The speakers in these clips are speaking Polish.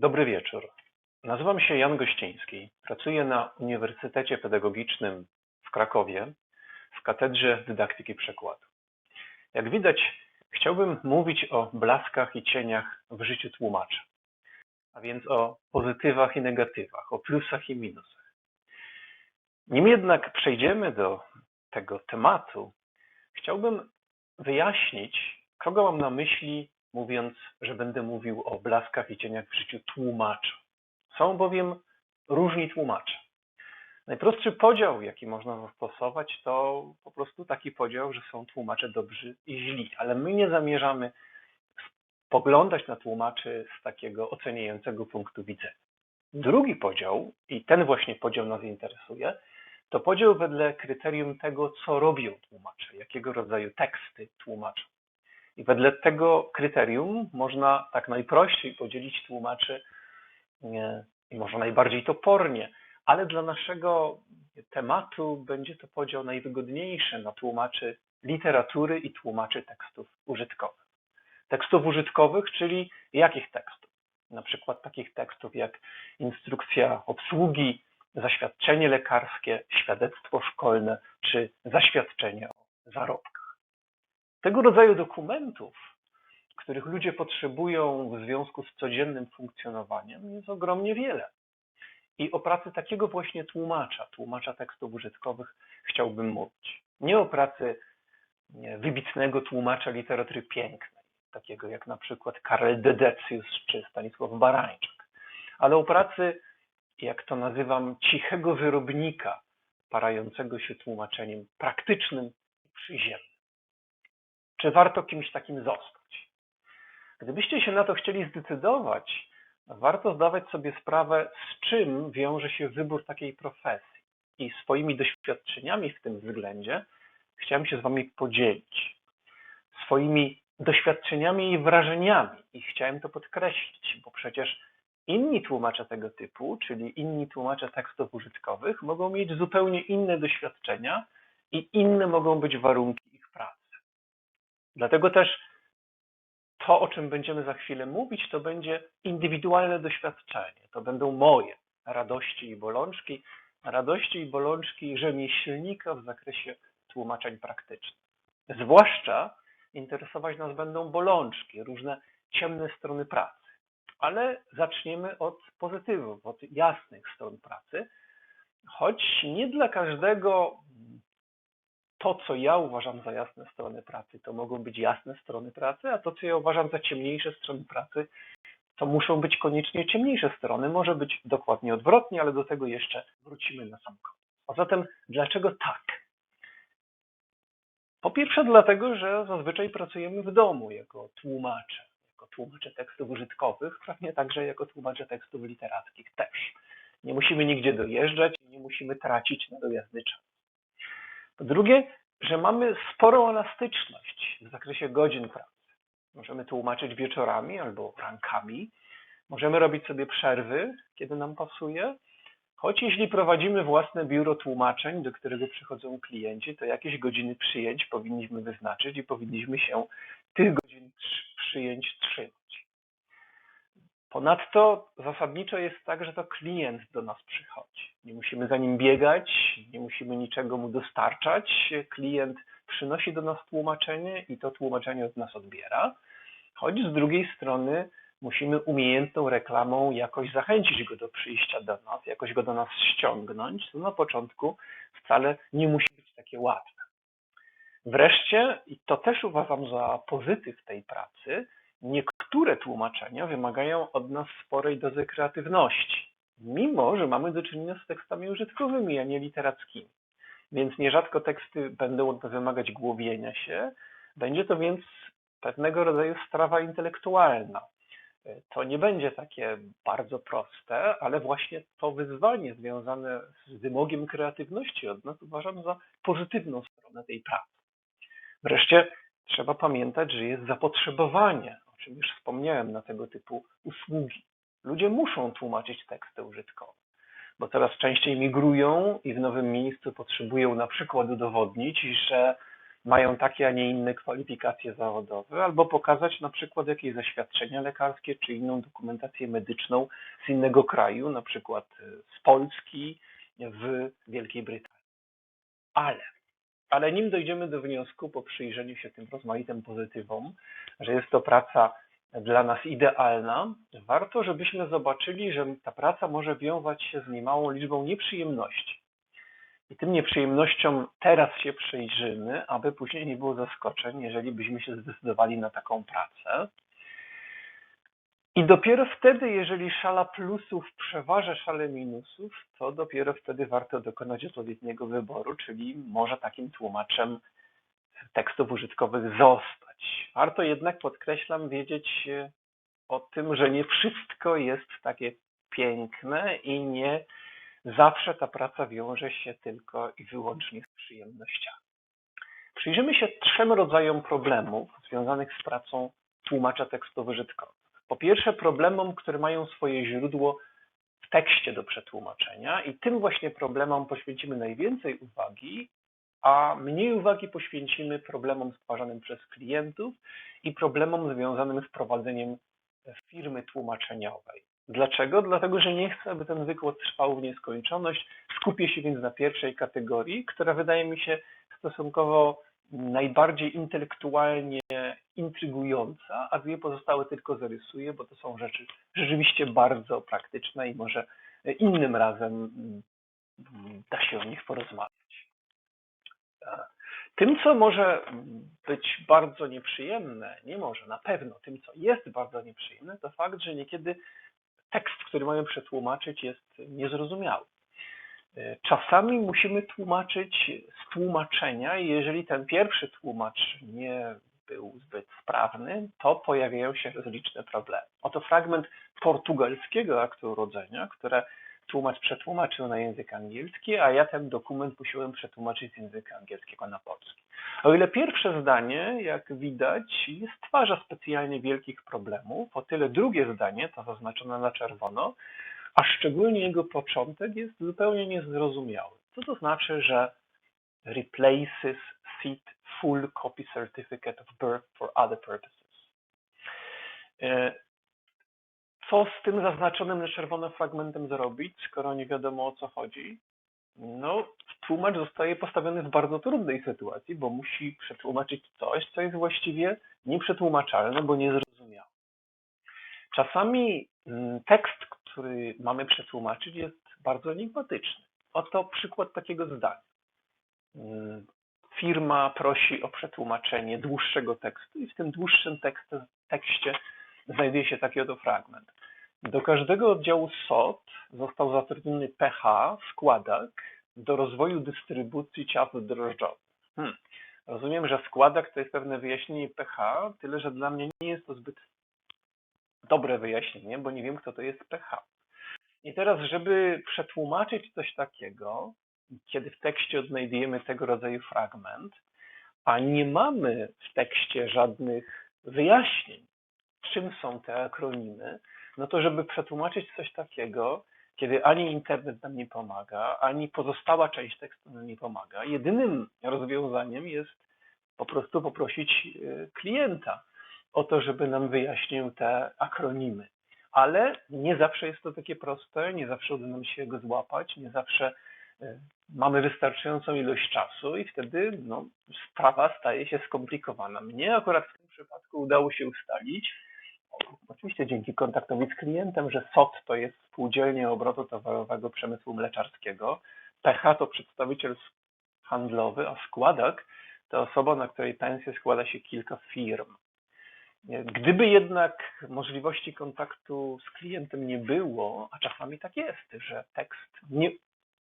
Dobry wieczór. Nazywam się Jan Gościński. Pracuję na Uniwersytecie Pedagogicznym w Krakowie w Katedrze Dydaktyki Przekładu. Jak widać, chciałbym mówić o blaskach i cieniach w życiu tłumacza, a więc o pozytywach i negatywach, o plusach i minusach. Nim jednak przejdziemy do tego tematu, chciałbym wyjaśnić, kogo mam na myśli, mówiąc, że będę mówił o blaskach i cieniach w życiu tłumacza. Są bowiem różni tłumacze. Najprostszy podział, jaki można zastosować, to po prostu taki podział, że są tłumacze dobrzy i źli, ale my nie zamierzamy spoglądać na tłumaczy z takiego oceniającego punktu widzenia. Drugi podział, i ten właśnie podział nas interesuje, to podział wedle kryterium tego, co robią tłumacze, jakiego rodzaju teksty tłumaczą. I wedle tego kryterium można tak najprościej podzielić tłumaczy i może najbardziej topornie, ale dla naszego tematu będzie to podział najwygodniejszy na tłumaczy literatury i tłumaczy tekstów użytkowych. Tekstów użytkowych, czyli jakich tekstów? Na przykład takich tekstów jak instrukcja obsługi, zaświadczenie lekarskie, świadectwo szkolne czy zaświadczenie o zarobkach. Tego rodzaju dokumentów, których ludzie potrzebują w związku z codziennym funkcjonowaniem, jest ogromnie wiele. I o pracy takiego właśnie tłumacza, tłumacza tekstów użytkowych chciałbym mówić. Nie o pracy wybitnego tłumacza literatury pięknej, takiego jak na przykład Karel Dedecius czy Stanisław Barańczak, ale o pracy jak to nazywam, cichego wyrobnika, parającego się tłumaczeniem praktycznym i przyziemnym. Czy warto kimś takim zostać? Gdybyście się na to chcieli zdecydować, warto zdawać sobie sprawę, z czym wiąże się wybór takiej profesji. I swoimi doświadczeniami w tym względzie chciałem się z Wami podzielić. Swoimi doświadczeniami i wrażeniami. I chciałem to podkreślić, bo przecież Inni tłumacze tego typu, czyli inni tłumacze tekstów użytkowych, mogą mieć zupełnie inne doświadczenia i inne mogą być warunki. Dlatego też to, o czym będziemy za chwilę mówić, to będzie indywidualne doświadczenie. To będą moje radości i bolączki, radości i bolączki rzemieślnika w zakresie tłumaczeń praktycznych. Zwłaszcza interesować nas będą bolączki, różne ciemne strony pracy ale zaczniemy od pozytywów, od jasnych stron pracy, choć nie dla każdego to, co ja uważam za jasne strony pracy, to mogą być jasne strony pracy, a to, co ja uważam za ciemniejsze strony pracy, to muszą być koniecznie ciemniejsze strony. Może być dokładnie odwrotnie, ale do tego jeszcze wrócimy na sam koniec. A zatem dlaczego tak? Po pierwsze dlatego, że zazwyczaj pracujemy w domu jako tłumacze jako tłumacze tekstów użytkowych, pewnie także jako tłumacze tekstów literackich też. Nie musimy nigdzie dojeżdżać, nie musimy tracić na dojazdy czas. Drugie, że mamy sporą elastyczność w zakresie godzin pracy. Możemy tłumaczyć wieczorami albo rankami, możemy robić sobie przerwy, kiedy nam pasuje, choć jeśli prowadzimy własne biuro tłumaczeń, do którego przychodzą klienci, to jakieś godziny przyjęć powinniśmy wyznaczyć i powinniśmy się tych godzin przyjęć trzymać. Ponadto zasadniczo jest tak, że to klient do nas przychodzi. Nie musimy za nim biegać, nie musimy niczego mu dostarczać. Klient przynosi do nas tłumaczenie i to tłumaczenie od nas odbiera. Choć z drugiej strony musimy umiejętną reklamą jakoś zachęcić go do przyjścia do nas, jakoś go do nas ściągnąć, co na początku wcale nie musi być takie łatwe. Wreszcie, i to też uważam za pozytyw tej pracy, niektóre tłumaczenia wymagają od nas sporej dozy kreatywności, mimo że mamy do czynienia z tekstami użytkowymi, a nie literackimi. Więc nierzadko teksty będą wymagać głowienia się. Będzie to więc pewnego rodzaju sprawa intelektualna. To nie będzie takie bardzo proste, ale właśnie to wyzwanie związane z wymogiem kreatywności od nas uważam za pozytywną stronę tej pracy. Wreszcie trzeba pamiętać, że jest zapotrzebowanie, o czym już wspomniałem, na tego typu usługi. Ludzie muszą tłumaczyć teksty użytkowe, bo coraz częściej migrują i w nowym miejscu potrzebują na przykład udowodnić, że mają takie, a nie inne kwalifikacje zawodowe, albo pokazać na przykład jakieś zaświadczenie lekarskie czy inną dokumentację medyczną z innego kraju, na przykład z Polski w Wielkiej Brytanii. Ale, ale nim dojdziemy do wniosku po przyjrzeniu się tym rozmaitym pozytywom, że jest to praca dla nas idealna, warto, żebyśmy zobaczyli, że ta praca może wiązać się z niemałą liczbą nieprzyjemności. I tym nieprzyjemnościom teraz się przyjrzymy, aby później nie było zaskoczeń, jeżeli byśmy się zdecydowali na taką pracę. I dopiero wtedy, jeżeli szala plusów przeważa szale minusów, to dopiero wtedy warto dokonać odpowiedniego wyboru, czyli może takim tłumaczem tekstów użytkowych zostać. Warto jednak, podkreślam, wiedzieć o tym, że nie wszystko jest takie piękne i nie zawsze ta praca wiąże się tylko i wyłącznie z przyjemnościami. Przyjrzymy się trzem rodzajom problemów związanych z pracą tłumacza tekstów użytkowych. Po pierwsze, problemom, które mają swoje źródło w tekście do przetłumaczenia, i tym właśnie problemom poświęcimy najwięcej uwagi, a mniej uwagi poświęcimy problemom stwarzanym przez klientów i problemom związanym z prowadzeniem firmy tłumaczeniowej. Dlaczego? Dlatego, że nie chcę, aby ten wykład trwał w nieskończoność. Skupię się więc na pierwszej kategorii, która wydaje mi się stosunkowo najbardziej intelektualnie intrygująca, a dwie pozostałe tylko zarysuję, bo to są rzeczy rzeczywiście bardzo praktyczne i może innym razem mm, da się o nich porozmawiać. Tym, co może być bardzo nieprzyjemne, nie może, na pewno, tym, co jest bardzo nieprzyjemne, to fakt, że niekiedy tekst, który mamy przetłumaczyć, jest niezrozumiały. Czasami musimy tłumaczyć z tłumaczenia i jeżeli ten pierwszy tłumacz nie był zbyt sprawny, to pojawiają się rozliczne problemy. Oto fragment portugalskiego aktu urodzenia, które tłumacz przetłumaczył na język angielski, a ja ten dokument musiałem przetłumaczyć z języka angielskiego na polski. O ile pierwsze zdanie, jak widać, nie stwarza specjalnie wielkich problemów, o tyle drugie zdanie, to zaznaczone na czerwono, a szczególnie jego początek jest zupełnie niezrozumiały. Co to znaczy, że replaces seat full copy certificate of birth for other purposes? Co z tym zaznaczonym na czerwono fragmentem zrobić, skoro nie wiadomo o co chodzi? No, tłumacz zostaje postawiony w bardzo trudnej sytuacji, bo musi przetłumaczyć coś, co jest właściwie nieprzetłumaczalne, bo niezrozumiałe. Czasami mm, tekst, który mamy przetłumaczyć, jest bardzo enigmatyczny. Oto przykład takiego zdania. Mm, firma prosi o przetłumaczenie dłuższego tekstu i w tym dłuższym tekście znajduje się taki oto fragment. Do każdego oddziału SOT został zatrudniony PH, składak, do rozwoju dystrybucji ciast drożdżowych. Hmm. Rozumiem, że składak to jest pewne wyjaśnienie PH, tyle że dla mnie nie jest to zbyt dobre wyjaśnienie, bo nie wiem, kto to jest PH. I teraz, żeby przetłumaczyć coś takiego, kiedy w tekście odnajdujemy tego rodzaju fragment, a nie mamy w tekście żadnych wyjaśnień, czym są te akronimy, no to żeby przetłumaczyć coś takiego, kiedy ani internet nam nie pomaga, ani pozostała część tekstu nam nie pomaga, jedynym rozwiązaniem jest po prostu poprosić y, klienta o to, żeby nam wyjaśnił te akronimy. Ale nie zawsze jest to takie proste, nie zawsze uda nam się go złapać, nie zawsze y, mamy wystarczającą ilość czasu i wtedy no, sprawa staje się skomplikowana. Mnie akurat w tym przypadku udało się ustalić, oczywiście dzięki kontaktowi z klientem, że SOT to jest Spółdzielnia Obrotu Towarowego Przemysłu Mleczarskiego, PH to przedstawiciel handlowy, a składak to osoba, na której pensję składa się kilka firm. Gdyby jednak możliwości kontaktu z klientem nie było, a czasami tak jest, że tekst nie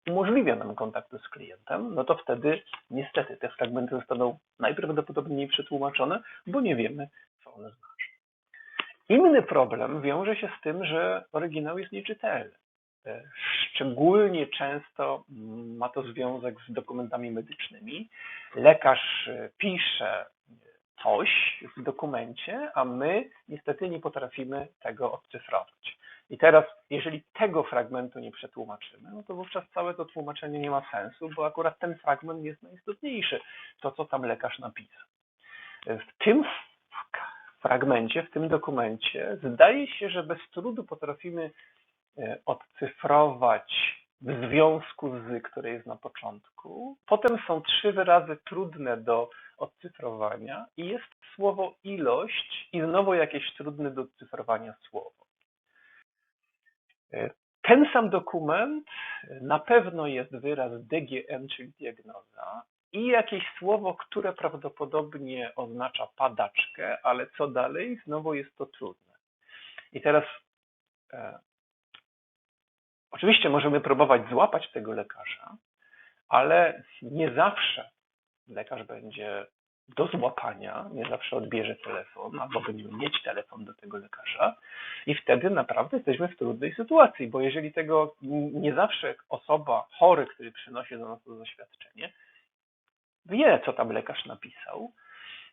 umożliwia nam kontaktu z klientem, no to wtedy niestety te fragmenty zostaną najprawdopodobniej przetłumaczone, bo nie wiemy, co one znaczą. Inny problem wiąże się z tym, że oryginał jest nieczytelny. E, szczególnie często ma to związek z dokumentami medycznymi. Lekarz e, pisze coś w dokumencie, a my niestety nie potrafimy tego odcyfrować. I teraz, jeżeli tego fragmentu nie przetłumaczymy, no to wówczas całe to tłumaczenie nie ma sensu, bo akurat ten fragment jest najistotniejszy, to co tam lekarz napisał. W tym fragmencie, w tym dokumencie zdaje się, że bez trudu potrafimy e, odcyfrować w związku z, które jest na początku. Potem są trzy wyrazy trudne do odcyfrowania i jest słowo ilość i znowu jakieś trudne do odcyfrowania słowo. E, ten sam dokument na pewno jest wyraz DGN, czyli diagnoza, i jakieś słowo, które prawdopodobnie oznacza padaczkę, ale co dalej? Znowu jest to trudne. I teraz e, oczywiście możemy próbować złapać tego lekarza, ale nie zawsze lekarz będzie do złapania, nie zawsze odbierze telefon, albo będziemy mieć telefon do tego lekarza i wtedy naprawdę jesteśmy w trudnej sytuacji, bo jeżeli tego nie zawsze osoba, chory, który przynosi do nas to zaświadczenie, wie, co tam lekarz napisał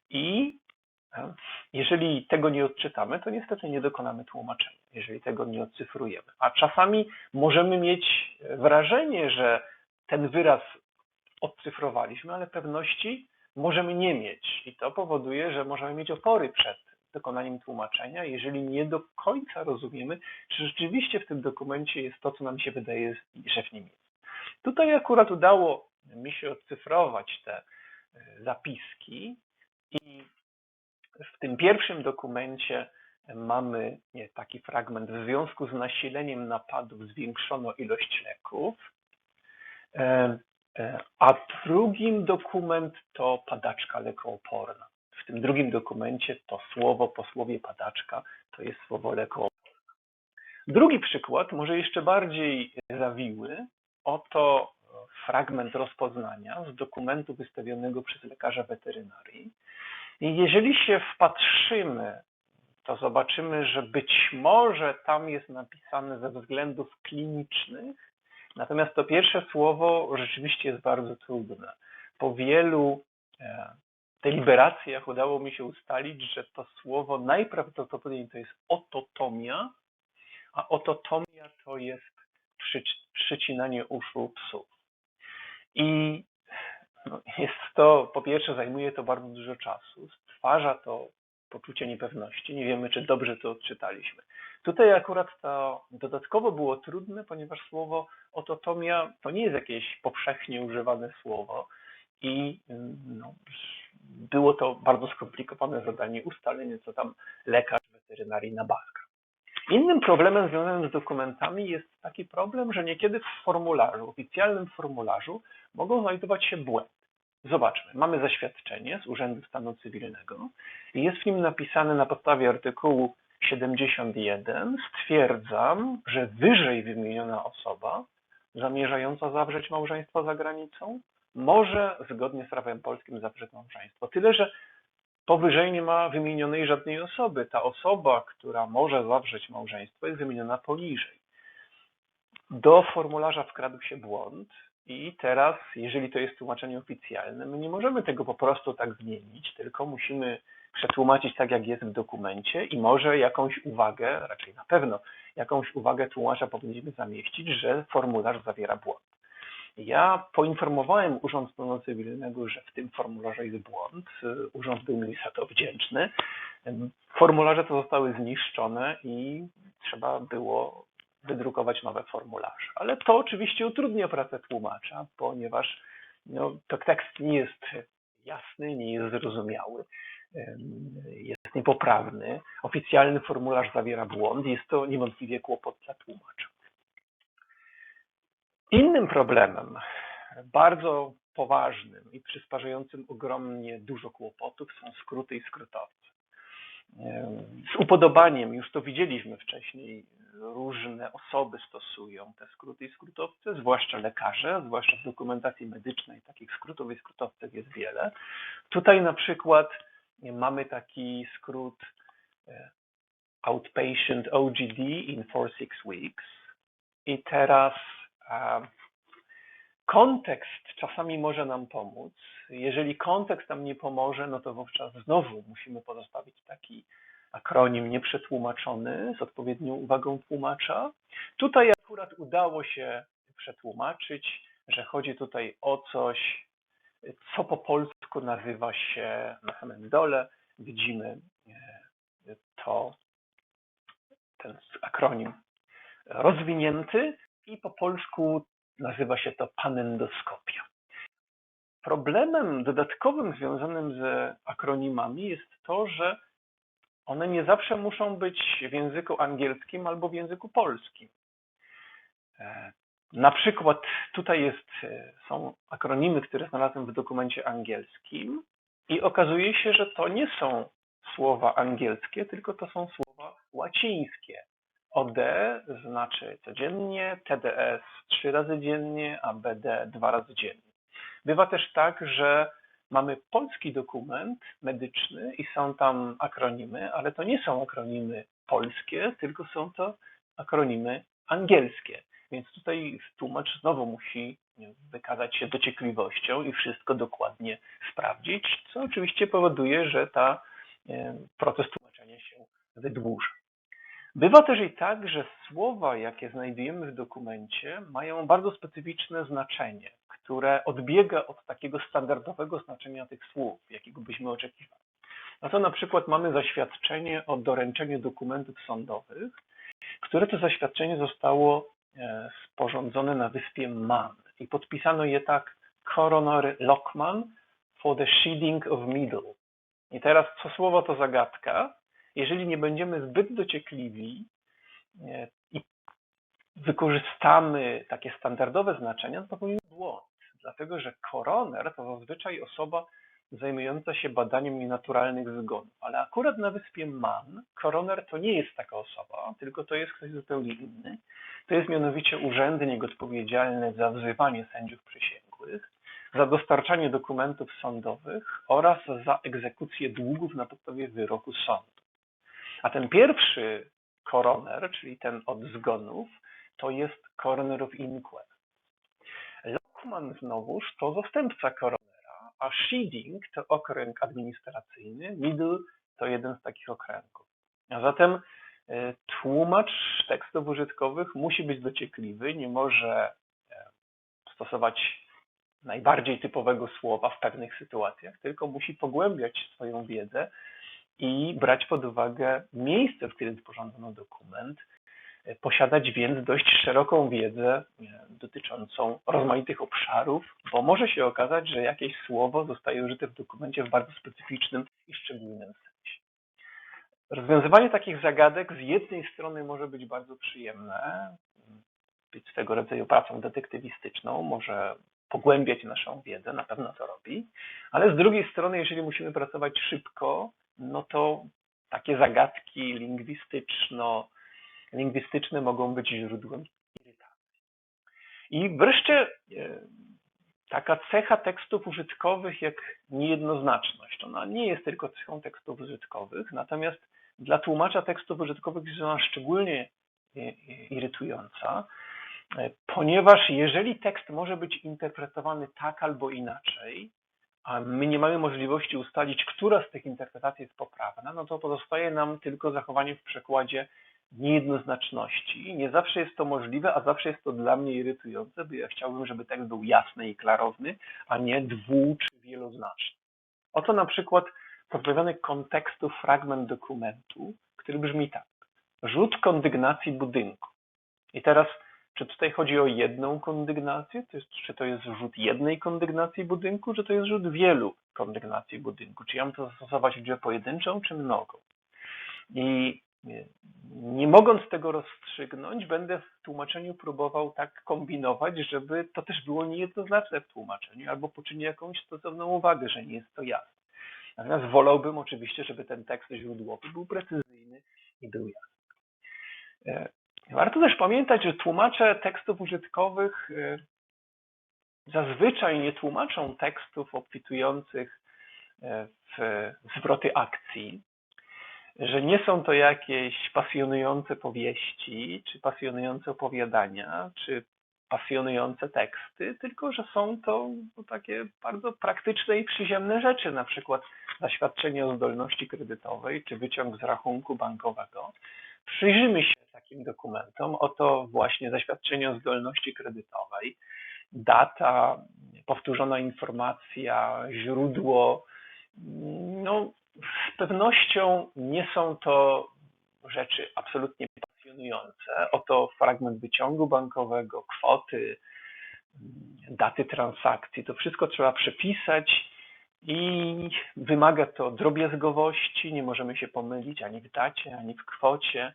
i e, jeżeli tego nie odczytamy, to niestety nie dokonamy tłumaczenia, jeżeli tego nie odcyfrujemy. A czasami możemy mieć wrażenie, że ten wyraz odcyfrowaliśmy, ale pewności możemy nie mieć i to powoduje, że możemy mieć opory przed dokonaniem tłumaczenia, jeżeli nie do końca rozumiemy, czy rzeczywiście w tym dokumencie jest to, co nam się wydaje, że w nim jest. Tutaj akurat udało mi się odcyfrować te e, zapiski i w tym pierwszym dokumencie mamy taki fragment. W związku z nasileniem napadów zwiększono ilość leków. E, E, a drugim dokument to padaczka lekooporna. W tym drugim dokumencie to słowo po słowie padaczka to jest słowo lekooporna. Drugi przykład, może jeszcze bardziej zawiły, oto fragment rozpoznania z dokumentu wystawionego przez lekarza weterynarii. I jeżeli się wpatrzymy, to zobaczymy, że być może tam jest napisane ze względów klinicznych, Natomiast to pierwsze słowo rzeczywiście jest bardzo trudne. Po wielu e, deliberacjach udało mi się ustalić, że to słowo najprawdopodobniej to jest ototomia, a ototomia to jest przycinanie uszu psów. I no, jest to, po pierwsze, zajmuje to bardzo dużo czasu, stwarza to poczucie niepewności. Nie wiemy, czy dobrze to odczytaliśmy. Tutaj akurat to dodatkowo było trudne, ponieważ słowo ototomia to nie jest jakieś powszechnie używane słowo i no, było to bardzo skomplikowane zadanie ustalenie, co tam lekarz weterynarii nabawka. Innym problemem związanym z dokumentami jest taki problem, że niekiedy w formularzu, oficjalnym formularzu mogą znajdować się błędy. Zobaczmy, mamy zaświadczenie z Urzędu Stanu Cywilnego i jest w nim napisane na podstawie artykułu 71 stwierdzam, że wyżej wymieniona osoba zamierzająca zawrzeć małżeństwo za granicą może zgodnie z prawem polskim zawrzeć małżeństwo. Tyle, że powyżej nie ma wymienionej żadnej osoby. Ta osoba, która może zawrzeć małżeństwo jest wymieniona poniżej. Do formularza wkradł się błąd i teraz, jeżeli to jest tłumaczenie oficjalne, my nie możemy tego po prostu tak zmienić, tylko musimy przetłumaczyć tak, jak jest w dokumencie i może jakąś uwagę, raczej na pewno jakąś uwagę tłumacza powinniśmy zamieścić, że formularz zawiera błąd. Ja poinformowałem Urząd Stanu Cywilnego, że w tym formularzu jest błąd. Urząd był mi za to wdzięczny. Formularze to zostały zniszczone i trzeba było wydrukować nowe formularze. Ale to oczywiście utrudnia pracę tłumacza, ponieważ no, to tekst nie jest jasny, nie jest zrozumiały jest niepoprawny, oficjalny formularz zawiera błąd, jest to niewątpliwie kłopot dla tłumacza. Innym problemem, bardzo poważnym i przysparzającym ogromnie dużo kłopotów są skróty i skrótowce. Z upodobaniem, już to widzieliśmy wcześniej, różne osoby stosują te skróty i skrótowce, zwłaszcza lekarze, zwłaszcza w dokumentacji medycznej takich skrótów i skrótowców jest wiele. Tutaj na przykład mamy taki skrót e, Outpatient OGD in 4-6 weeks. I teraz kontekst czasami może nam pomóc. Jeżeli kontekst nam nie pomoże, no to wówczas znowu musimy pozostawić taki akronim nieprzetłumaczony z odpowiednią uwagą tłumacza. Tutaj akurat udało się przetłumaczyć, że chodzi tutaj o coś, co po polsku nazywa się samym dole. Widzimy e, to, ten akronim rozwinięty i po polsku nazywa się to panendoskopia. Problemem dodatkowym związanym z akronimami jest to, że one nie zawsze muszą być w języku angielskim albo w języku polskim. E, na przykład tutaj jest, e, są akronimy, które znalazłem w dokumencie angielskim i okazuje się, że to nie są słowa angielskie, tylko to są słowa łacińskie. OD znaczy codziennie, TDS trzy razy dziennie, a BD dwa razy dziennie. Bywa też tak, że mamy polski dokument medyczny i są tam akronimy, ale to nie są akronimy polskie, tylko są to akronimy angielskie. Więc tutaj tłumacz znowu musi wykazać się dociekliwością i wszystko dokładnie sprawdzić, co oczywiście powoduje, że ta proces tłumaczenia się wydłuża. Bywa też i tak, że słowa, jakie znajdujemy w dokumencie, mają bardzo specyficzne znaczenie, które odbiega od takiego standardowego znaczenia tych słów, jakiego byśmy oczekiwali. No to na przykład mamy zaświadczenie o doręczeniu dokumentów sądowych, które to zaświadczenie zostało e, sporządzone na wyspie Man i podpisano je tak Coroner Lockman for the shedding of Middle. I teraz co słowo to zagadka, jeżeli nie będziemy zbyt dociekliwi e, i wykorzystamy takie standardowe znaczenia, to popełnimy błąd, dlatego że koroner to zazwyczaj osoba zajmująca się badaniem nienaturalnych zgonów, ale akurat na wyspie Man koroner to nie jest taka osoba, tylko to jest ktoś zupełnie inny. To jest mianowicie urzędnik odpowiedzialny za wzywanie sędziów przysięgłych, za dostarczanie dokumentów sądowych oraz za egzekucję długów na podstawie wyroku sądu. A ten pierwszy coroner, czyli ten od zgonów, to jest coroner of inquest. Lockman znowuż to zastępca coronera, a Sheeding to okręg administracyjny, Middle to jeden z takich okręgów. A zatem y, tłumacz tekstów użytkowych musi być dociekliwy, nie może e, stosować najbardziej typowego słowa w pewnych sytuacjach, tylko musi pogłębiać swoją wiedzę i brać pod uwagę miejsce, w którym sporządzono dokument, posiadać więc dość szeroką wiedzę dotyczącą rozmaitych obszarów, bo może się okazać, że jakieś słowo zostaje użyte w dokumencie w bardzo specyficznym i szczególnym sensie. Rozwiązywanie takich zagadek z jednej strony może być bardzo przyjemne, być swego rodzaju pracą detektywistyczną, może pogłębiać naszą wiedzę, na pewno to robi, ale z drugiej strony, jeżeli musimy pracować szybko, no to takie zagadki lingwistyczno, lingwistyczne mogą być źródłem irytacji. I wreszcie e, taka cecha tekstów użytkowych jak niejednoznaczność. Ona nie jest tylko cechą tekstów użytkowych, natomiast dla tłumacza tekstów użytkowych jest ona szczególnie e, e, irytująca, ponieważ jeżeli tekst może być interpretowany tak albo inaczej, a my nie mamy możliwości ustalić, która z tych interpretacji jest poprawna, no to pozostaje nam tylko zachowanie w przekładzie niejednoznaczności. Nie zawsze jest to możliwe, a zawsze jest to dla mnie irytujące, bo ja chciałbym, żeby tekst był jasny i klarowny, a nie dwu czy wieloznaczny. Oto na przykład pozbawiony kontekstu fragment dokumentu, który brzmi tak. Rzut kondygnacji budynku. I teraz czy tutaj chodzi o jedną kondygnację? To jest, czy to jest rzut jednej kondygnacji budynku, czy to jest rzut wielu kondygnacji budynku? Czy ja mam to zastosować liczbę pojedynczą, czy mnogą? I nie, mogąc tego rozstrzygnąć, będę w tłumaczeniu próbował tak kombinować, żeby to też było niejednoznaczne w tłumaczeniu, albo poczynię jakąś stosowną uwagę, że nie jest to jasne. Natomiast wolałbym oczywiście, żeby ten tekst źródłowy był precyzyjny i był jasny. E, Warto też pamiętać, że tłumacze tekstów użytkowych y, zazwyczaj nie tłumaczą tekstów obfitujących y, w zwroty akcji, że nie są to jakieś pasjonujące powieści, czy pasjonujące opowiadania, czy pasjonujące teksty, tylko że są to takie bardzo praktyczne i przyziemne rzeczy. Na przykład zaświadczenie o zdolności kredytowej czy wyciąg z rachunku bankowego, przyjrzymy się takim dokumentom. Oto właśnie zaświadczenie o zdolności kredytowej, data, powtórzona informacja, źródło. No, z pewnością nie są to rzeczy absolutnie pasjonujące. Oto fragment wyciągu bankowego, kwoty, daty transakcji. To wszystko trzeba przepisać i wymaga to drobiazgowości. Nie możemy się pomylić ani w dacie, ani w kwocie.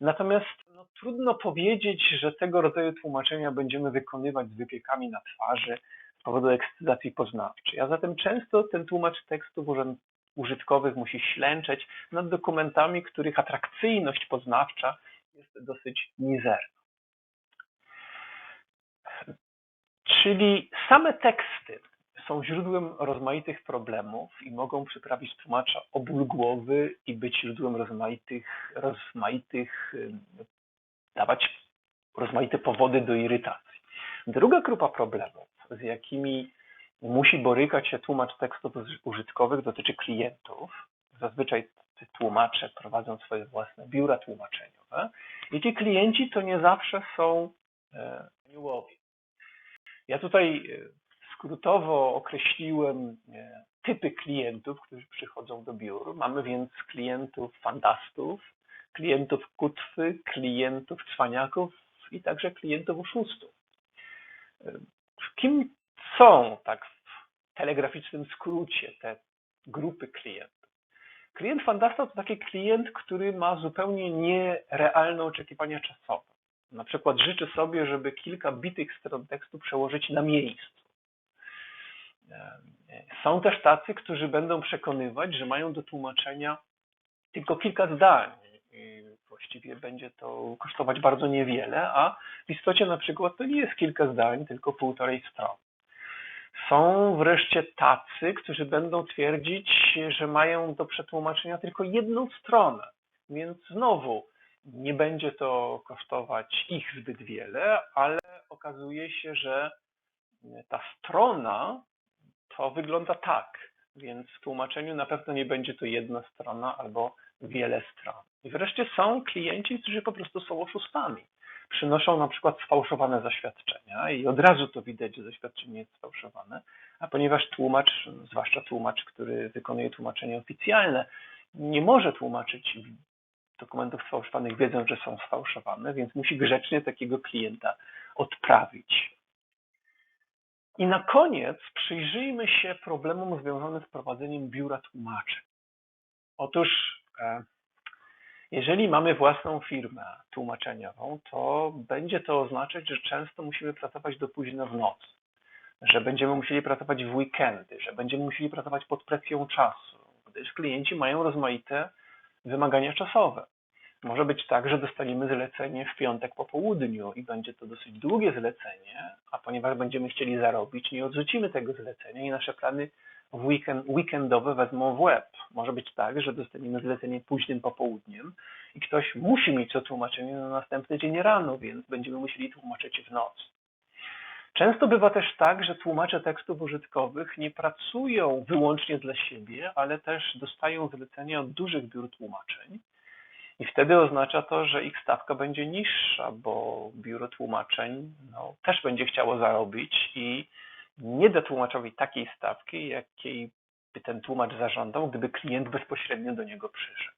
Natomiast no, trudno powiedzieć, że tego rodzaju tłumaczenia będziemy wykonywać z wypiekami na twarzy z powodu ekscytacji poznawczej. A zatem często ten tłumacz tekstów użytkowych musi ślęczeć nad dokumentami, których atrakcyjność poznawcza jest dosyć mizerna. Czyli same teksty są źródłem rozmaitych problemów i mogą przyprawić tłumacza o ból głowy i być źródłem rozmaitych, rozmaitych, dawać rozmaite powody do irytacji. Druga grupa problemów, z jakimi musi borykać się tłumacz tekstów użytkowych, dotyczy klientów. Zazwyczaj tłumacze prowadzą swoje własne biura tłumaczeniowe i ci klienci to nie zawsze są e, aniołowie. Ja tutaj e, skrótowo określiłem e, typy klientów, którzy przychodzą do biur. Mamy więc klientów fantastów, klientów kutwy, klientów cwaniaków i także klientów oszustów. E, kim są, tak w telegraficznym skrócie, te grupy klientów? Klient fantasta to taki klient, który ma zupełnie nierealne oczekiwania czasowe. Na przykład życzy sobie, żeby kilka bitych stron tekstu przełożyć na miejscu. Są też tacy, którzy będą przekonywać, że mają do tłumaczenia tylko kilka zdań. I właściwie będzie to kosztować bardzo niewiele, a w istocie na przykład to nie jest kilka zdań, tylko półtorej strony. Są wreszcie tacy, którzy będą twierdzić, że mają do przetłumaczenia tylko jedną stronę, więc znowu nie będzie to kosztować ich zbyt wiele, ale okazuje się, że ta strona to wygląda tak, więc w tłumaczeniu na pewno nie będzie to jedna strona albo wiele stron. I wreszcie są klienci, którzy po prostu są oszustami. Przynoszą na przykład sfałszowane zaświadczenia i od razu to widać, że zaświadczenie jest sfałszowane, a ponieważ tłumacz, zwłaszcza tłumacz, który wykonuje tłumaczenie oficjalne, nie może tłumaczyć dokumentów sfałszowanych, wiedząc, że są sfałszowane, więc musi grzecznie takiego klienta odprawić. I na koniec przyjrzyjmy się problemom związanym z prowadzeniem biura tłumaczy. Otóż, e, jeżeli mamy własną firmę tłumaczeniową, to będzie to oznaczać, że często musimy pracować do późna w nocy, że będziemy musieli pracować w weekendy, że będziemy musieli pracować pod presją czasu, gdyż klienci mają rozmaite wymagania czasowe. Może być tak, że dostaniemy zlecenie w piątek po południu i będzie to dosyć długie zlecenie, a ponieważ będziemy chcieli zarobić, nie odrzucimy tego zlecenia i nasze plany w weekend, weekendowe wezmą w łeb. Może być tak, że dostaniemy zlecenie późnym popołudniem i ktoś musi mieć to tłumaczenie na następny dzień rano, więc będziemy musieli tłumaczyć w nocy. Często bywa też tak, że tłumacze tekstów użytkowych nie pracują wyłącznie dla siebie, ale też dostają zlecenia od dużych biur tłumaczeń i wtedy oznacza to, że ich stawka będzie niższa, bo biuro tłumaczeń no, też będzie chciało zarobić i nie da tłumaczowi takiej stawki, jakiej by ten tłumacz zażądał, gdyby klient bezpośrednio do niego przyszedł.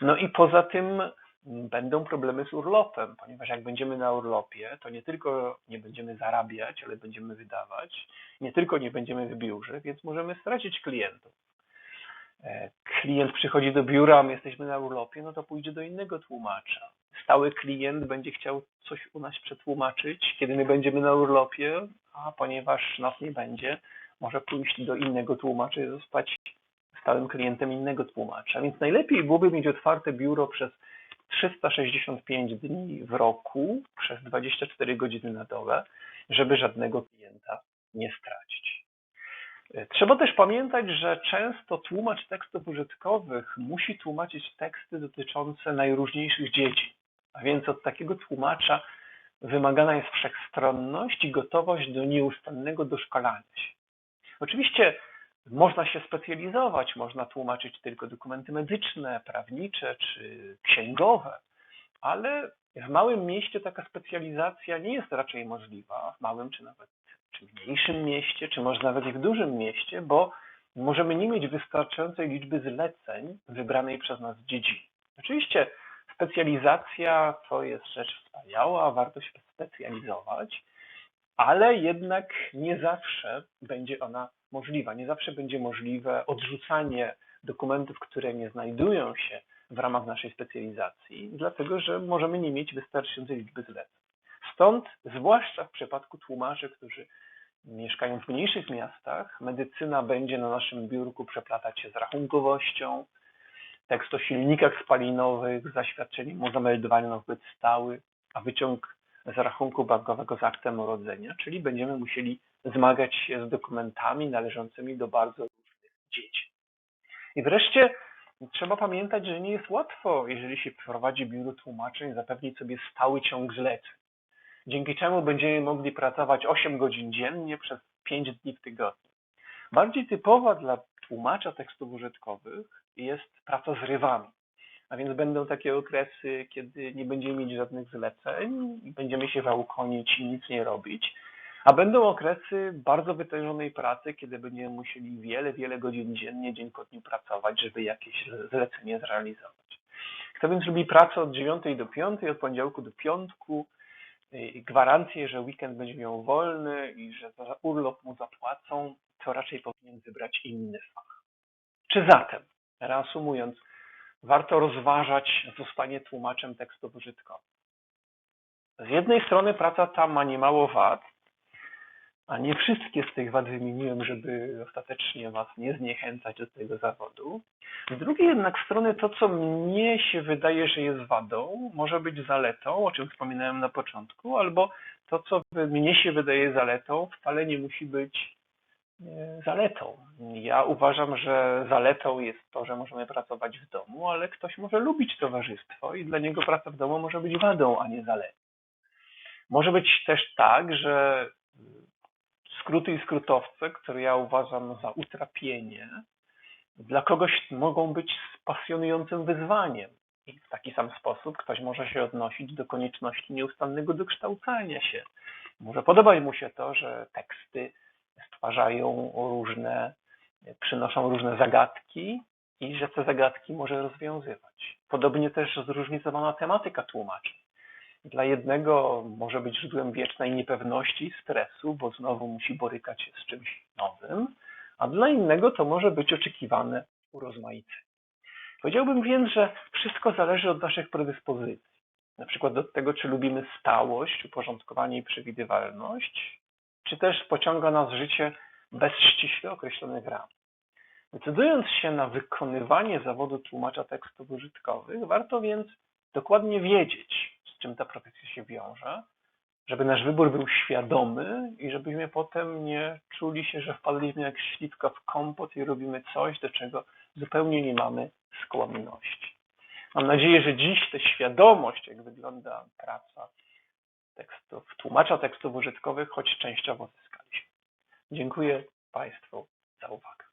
No i poza tym będą problemy z urlopem, ponieważ jak będziemy na urlopie, to nie tylko nie będziemy zarabiać, ale będziemy wydawać, nie tylko nie będziemy w biurze, więc możemy stracić klientów. E, klient przychodzi do biura, my jesteśmy na urlopie, no to pójdzie do innego tłumacza. Stały klient będzie chciał coś u nas przetłumaczyć, kiedy my będziemy na urlopie, a ponieważ nas nie będzie, może pójść do innego tłumacza i zostać stałym klientem innego tłumacza. Więc najlepiej byłoby mieć otwarte biuro przez 365 dni w roku, przez 24 godziny na dole, żeby żadnego klienta nie stracić. Trzeba też pamiętać, że często tłumacz tekstów użytkowych musi tłumaczyć teksty dotyczące najróżniejszych dziedzin, a więc od takiego tłumacza wymagana jest wszechstronność i gotowość do nieustannego doszkalania się. Oczywiście Można się specjalizować, można tłumaczyć tylko dokumenty medyczne, prawnicze czy księgowe, ale w małym mieście taka specjalizacja nie jest raczej możliwa, w małym czy nawet czy mniejszym mieście, czy może nawet i w dużym mieście, bo możemy nie mieć wystarczającej liczby zleceń wybranej przez nas dziedziny. Oczywiście specjalizacja to jest rzecz wspaniała, warto się specjalizować, ale jednak nie zawsze będzie ona możliwa. Nie zawsze będzie możliwe odrzucanie dokumentów, które nie znajdują się w ramach naszej specjalizacji, dlatego że możemy nie mieć wystarczającej liczby zleceń. Stąd, zwłaszcza w przypadku tłumaczy, którzy mieszkają w mniejszych miastach, medycyna będzie na naszym biurku przeplatać się z rachunkowością, tekst o silnikach spalinowych, zaświadczeniem o zameldowaniu na zbyt stały, a wyciąg z rachunku bankowego z aktem urodzenia, czyli będziemy musieli zmagać się z dokumentami należącymi do bardzo różnych dzieci. I wreszcie trzeba pamiętać, że nie jest łatwo, jeżeli się prowadzi biuro tłumaczeń, zapewnić sobie stały ciąg zleceń, dzięki czemu będziemy mogli pracować 8 godzin dziennie przez 5 dni w tygodniu. Bardziej typowa dla tłumacza tekstów użytkowych jest praca z rywami. A więc będą takie okresy, kiedy nie będziemy mieć żadnych zleceń będziemy się wałkonić i nic nie robić. A będą okresy bardzo wytężonej pracy, kiedy będziemy musieli wiele, wiele godzin dziennie, dzień po dniu pracować, żeby jakieś zlecenie zrealizować. Kto więc lubi pracę od 9 do 5, od poniedziałku do piątku, gwarancję, że weekend będzie miał wolny i że za urlop mu zapłacą, to raczej powinien wybrać inny fach. Czy zatem, reasumując, warto rozważać zostanie tłumaczem tekstów użytkowych? Z jednej strony praca ta ma niemało wad, a nie wszystkie z tych wad wymieniłem, żeby ostatecznie Was nie zniechęcać do tego zawodu. Z drugiej jednak strony to, co mnie się wydaje, że jest wadą, może być zaletą, o czym wspominałem na początku, albo to, co mnie się wydaje zaletą, wcale nie musi być e, zaletą. Ja uważam, że zaletą jest to, że możemy pracować w domu, ale ktoś może lubić towarzystwo i dla niego praca w domu może być wadą, a nie zaletą. Może być też tak, że skróty i skrótowce, które ja uważam za utrapienie, dla kogoś mogą być pasjonującym wyzwaniem. I w taki sam sposób ktoś może się odnosić do konieczności nieustannego dokształcania się. Może podobać mu się to, że teksty stwarzają różne, przynoszą różne zagadki i że te zagadki może rozwiązywać. Podobnie też zróżnicowana tematyka tłumaczy. Dla jednego może być źródłem wiecznej niepewności stresu, bo znowu musi borykać się z czymś nowym, a dla innego to może być oczekiwane urozmaicenie. Powiedziałbym więc, że wszystko zależy od naszych predyspozycji. Na przykład od tego, czy lubimy stałość, uporządkowanie i przewidywalność, czy też pociąga nas życie bez ściśle określonych ram. Decydując się na wykonywanie zawodu tłumacza tekstów użytkowych, warto więc dokładnie wiedzieć, czym ta profesja się wiąże, żeby nasz wybór był świadomy i żebyśmy potem nie czuli się, że wpadliśmy jak śliwka w kompot i robimy coś, do czego zupełnie nie mamy skłonności. Mam nadzieję, że dziś tę świadomość, jak wygląda praca tekstów, tłumacza tekstów użytkowych, choć częściowo zyskaliśmy. Dziękuję Państwu za uwagę.